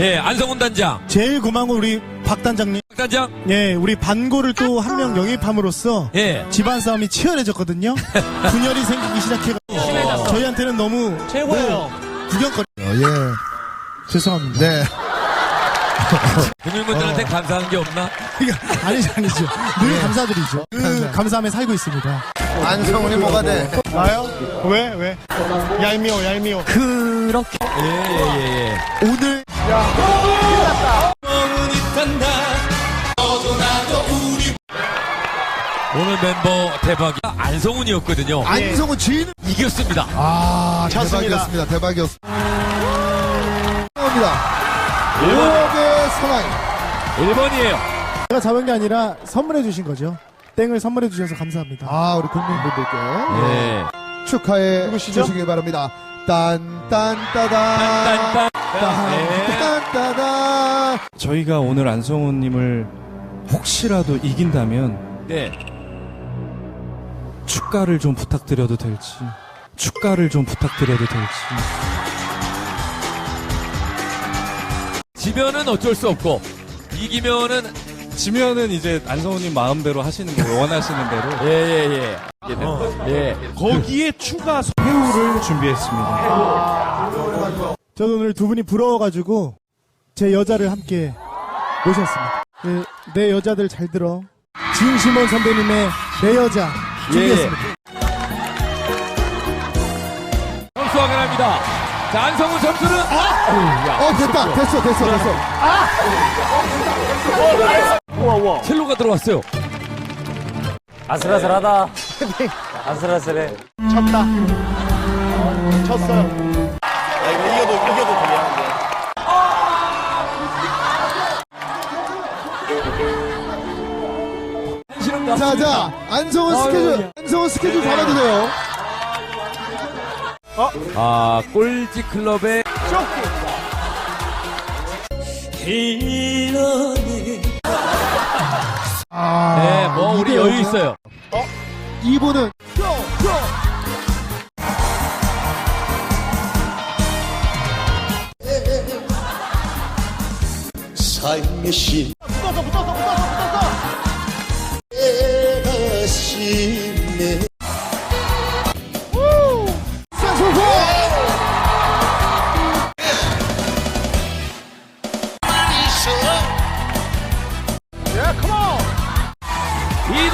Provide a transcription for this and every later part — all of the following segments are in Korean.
예, 안성훈 단장. 제일 고마운 건 우리 박 단장님. 박 단장. 예, 우리 반고를 또 한 명 영입함으로써 예. 집안 싸움이 치열해졌거든요. 분열이 생기기 시작해가지고 저희한테는 너무 최고예요. 구경거리. 예. 죄송합니다. 네. 국민분들한테 감사한 게 없나? 그러니까 아니죠, 아니죠. 늘 감사드리죠. 그 감사함에 살고 있습니다. 안성훈이 뭐가 돼? 나요? 왜? 왜? 얄미워, 얄미워. 그렇게 예, 예, 예, 예. 오늘 오늘 멤버 대박이 안성훈이었거든요. 안성훈 주인 이겼습니다. 아. 대박이었습니다. 대박이었습니다. 5억의 사나이. 1번이에요. 제가 잡은 게 아니라 선물해 주신 거죠. 땡을 선물해 주셔서 감사합니다. 아, 우리 국민분들께 예. 축하해? 주시기 바랍니다. 딴 딴 따단. 딴딴. 예. 딴따단. 저희가 오늘 안성훈님을 혹시라도 이긴다면 네. 축가를 좀 부탁드려도 될지 축가를 좀 부탁드려도 될지 지면은 어쩔 수 없고 이기면은 지면은 이제 안성훈님 마음대로 하시는 거 원하시는 대로 예, 예, 예. 예. 예. 거기에 추가 회우를 준비했습니다. 저도 오늘 두 분이 부러워가지고 제 여자를 함께 모셨습니다. 그, 내 여자들 잘 들어. 지웅시몬 선배님의 내 여자 준비했습니다. 점수 확인합니다. 자, 안성훈 점수는 아! 어, 됐다. 됐어, 됐어, 됐어. 첼로가 들어왔어요. 아슬아슬하다. 아슬아슬해. 쳤다. 쳤어요. 한시름 가. 자, 자, 안성훈 스케줄, 안성훈 스케줄 잡아도 돼요. 아, 꼴찌 클럽의 아, 네, 뭐 우리 이대요. 여유 있어요. 이분은 삶의 신 붙었어 붙었어 붙었어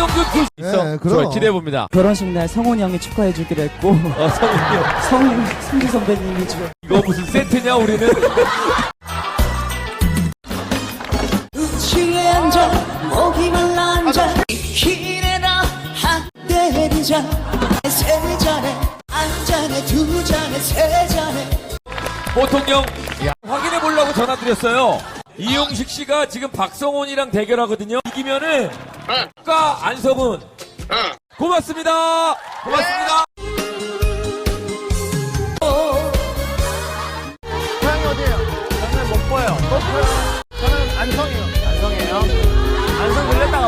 붙었어 있어. 네, 그럼. 좋아, 기대해 봅니다. 결혼식 날 성훈이 형이 축하해 주기로 했고 어, 성훈이 성 승주 선배님이 지금 이거 무슨 세트냐 우리는? 목이만 앉아 기내나 한 때리자 세 잔에 한 잔에 두 잔에 세 잔에 보통령 확인해 보려고 전화 드렸어요. 이용식 씨가 지금 박성훈이랑 대결하거든요. 이기면은 가 안성훈. 고맙습니다. 고맙습니다.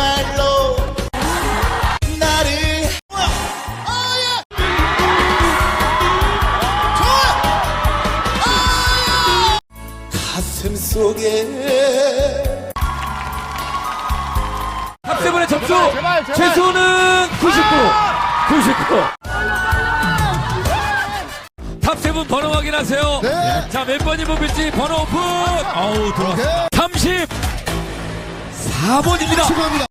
정말로 나를 어야 좋아 어야 가슴 속에 탑세븐의 점수 최소는 99. 99. 탑세븐 번호 확인하세요. 네. 자, 몇 번이 뽑힐지 번호 오픈. 어우, 들어왔어. 오케이. 34번입니다. 축하합니다.